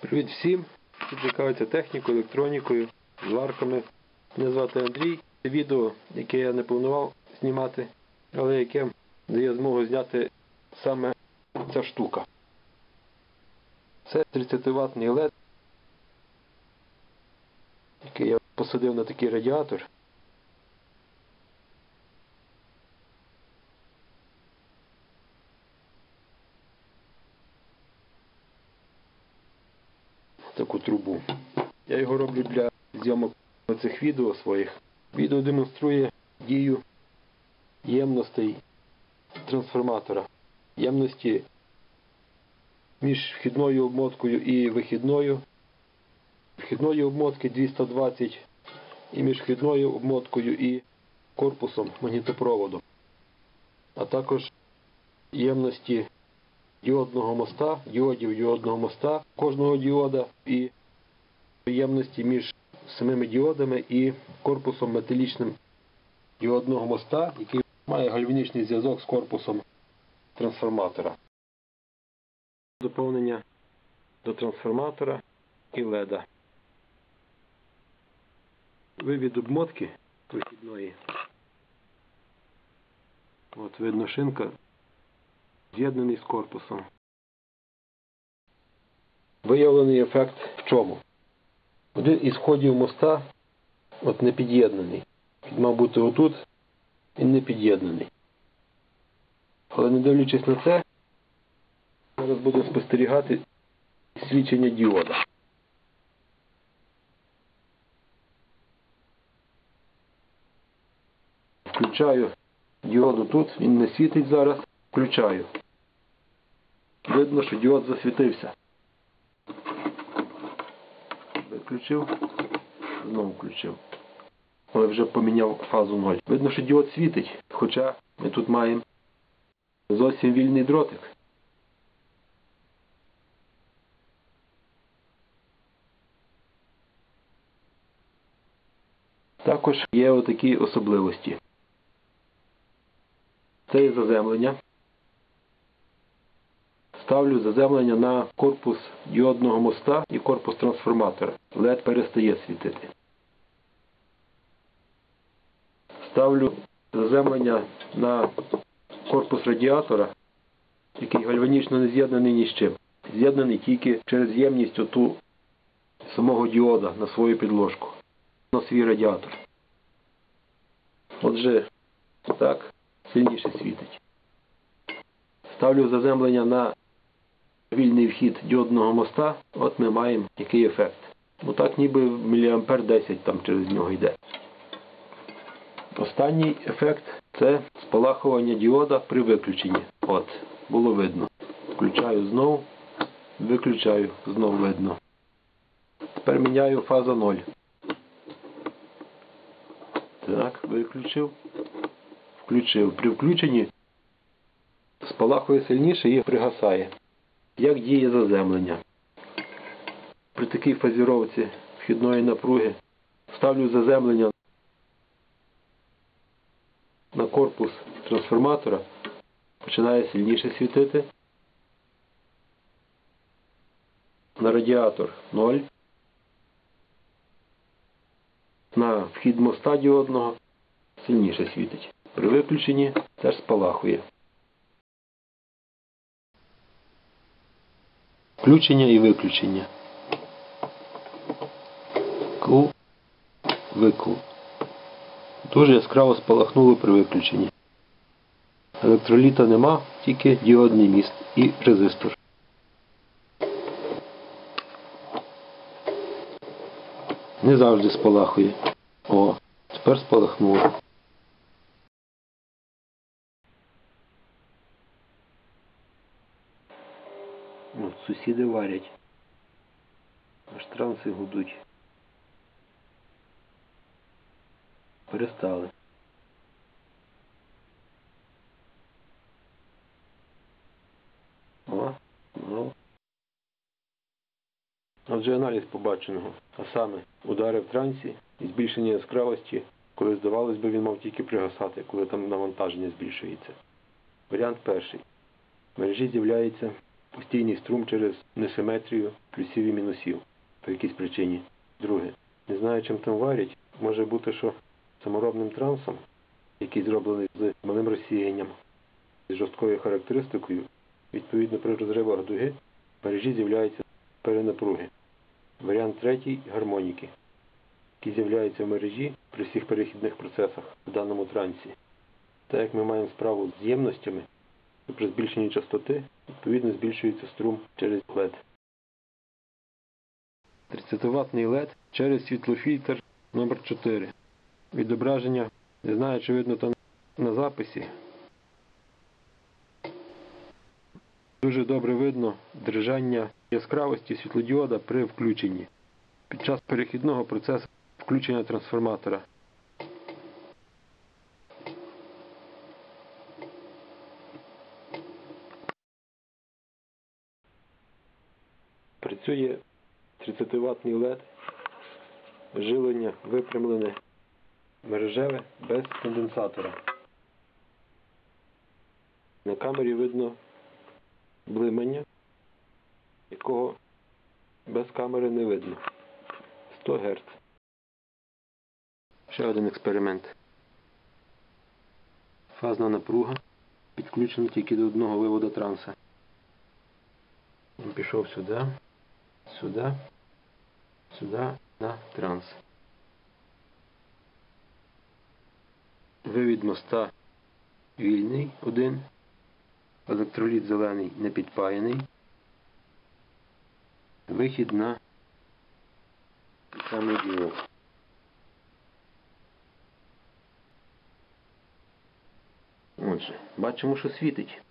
Привіт всім, хто цікавиться технікою, електронікою, зварками. Мене звати Андрій. Це відео, яке я не планував знімати, але яке дає змогу зняти саме ця штука. Це 30 ваттний LED, який я посадив на такий радіатор. Я його роблю для зйомок цих відео своїх. Відео демонструє дію ємностей трансформатора. Ємності між вхідною обмоткою і вихідною. Вхідної обмотки 220 і між вхідною обмоткою і корпусом магнітопроводу. А також ємності діодного моста, діодів діодного моста кожного діода і ємності між самими діодами і корпусом металічним діодного моста, який має гальванічний зв'язок з корпусом трансформатора. Доповнення до трансформатора і леда. Вивід обмотки вихідної. От видно шинка з'єднаний з корпусом. Виявлений ефект в чому? Один із ходів моста от не під'єднаний. Він отут, він не під'єднаний. Але не дивлячись на це, зараз буду спостерігати свідчення діода. Включаю діоду тут, він не світить зараз. Включаю. Видно, що діод засвітився. Виключив, знову включив. Але вже поміняв фазу 0. Видно, що діод світить, хоча ми тут маємо зовсім вільний дротик. Також є отакі особливості. Це є заземлення. Ставлю заземлення на корпус діодного моста і корпус трансформатора. LED перестає світити. Ставлю заземлення на корпус радіатора, який гальванічно не з'єднаний ні з чим. З'єднаний тільки через ємність оту самого діода на свою підложку, на свій радіатор. Отже, так сильніше світить. Ставлю заземлення на вільний вхід діодного моста, от ми маємо який ефект. Ну так ніби міліампер 10 там через нього йде. Останній ефект це спалахування діода при виключенні. От, було видно. Включаю знову, виключаю, знову видно. Тепер міняю фаза 0. Так, виключив. Включив. При включенні спалахує сильніше і пригасає. Як діє заземлення? При такій фазіровці вхідної напруги ставлю заземлення на корпус трансформатора, починає сильніше світити. На радіатор 0. На вхід моста діодного сильніше світить. При виключенні теж спалахує. Включення і виключення. Ку, вику. Дуже яскраво спалахнуло при виключенні. Електроліта нема, тільки діодний міст і резистор. Не завжди спалахує. О, тепер спалахнуло. Сусіди варять. Аж транси гудуть. Перестали. О, ну. Отже, аналіз побаченого. А саме удари в трансі і збільшення яскравості, коли здавалось би він мав тільки пригасати, коли там навантаження збільшується. Варіант перший. В мережі з'являється постійний струм через несиметрію плюсів і мінусів по якійсь причині. Друге, не знаю, чим там варять. Може бути, що саморобним трансом, який зроблений з малим розсіянням, з жорсткою характеристикою, відповідно при розривах дуги в мережі з'являються перенапруги. Варіант третій гармоніки, які з'являються в мережі при всіх перехідних процесах в даному трансі. Так як ми маємо справу з ємностями, при збільшенні частоти відповідно збільшується струм через LED. 30-ваттний LED через світлофільтр номер 4 Відображення, не знаю, чи видно там на записі. Дуже добре видно дрижання яскравості світлодіода при включенні під час перехідного процесу включення трансформатора. Працює 30-ваттний LED, живлення випрямлене мережеве без конденсатора. На камері видно блимання, якого без камери не видно. 100 Гц. Ще один експеримент. Фазна напруга підключена тільки до одного виводу транса. Він пішов сюди, сюди, сюди на транс. Вивід моста вільний один. Електроліт зелений не підпаяний. Вихід на самий діод. Отже, бачимо, що світить.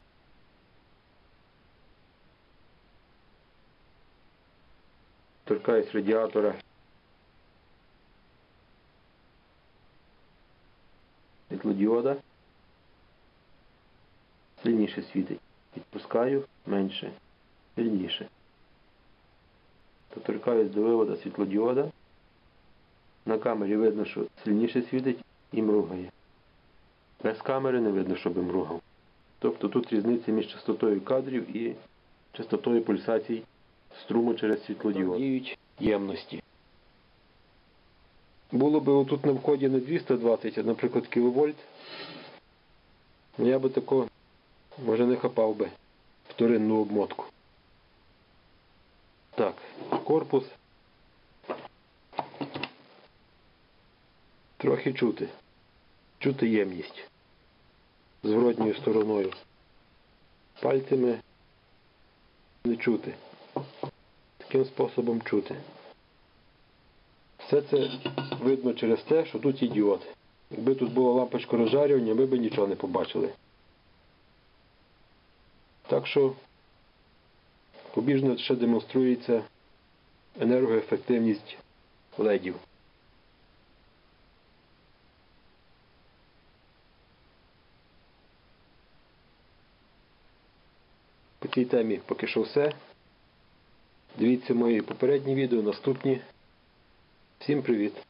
Торкаюсь радіатора. Світлодіода. Сильніше світить. Відпускаю менше, сильніше. Доторкаюсь до вивода світлодіода. На камері видно, що сильніше світить і мругає. Без камери не видно, щоб мругав. Тобто тут різниця між частотою кадрів і частотою пульсацій струму через світлодіод. Діють ємності. Було би отут на вході не 220, а наприклад кіловольт. Я би такого може не хапав би вторинну обмотку. Так, корпус. Трохи чути. Чути ємність зворотньою стороною. Пальцями не чути. Таким способом чути. Все це видно через те, що тут є. Якби тут була лампочка розжарювання, ми б нічого не побачили. Так що побіжно ще демонструється енергоефективність ледів. По цій темі поки що все. Дивіться мої попередні відео, наступні. Всім привіт!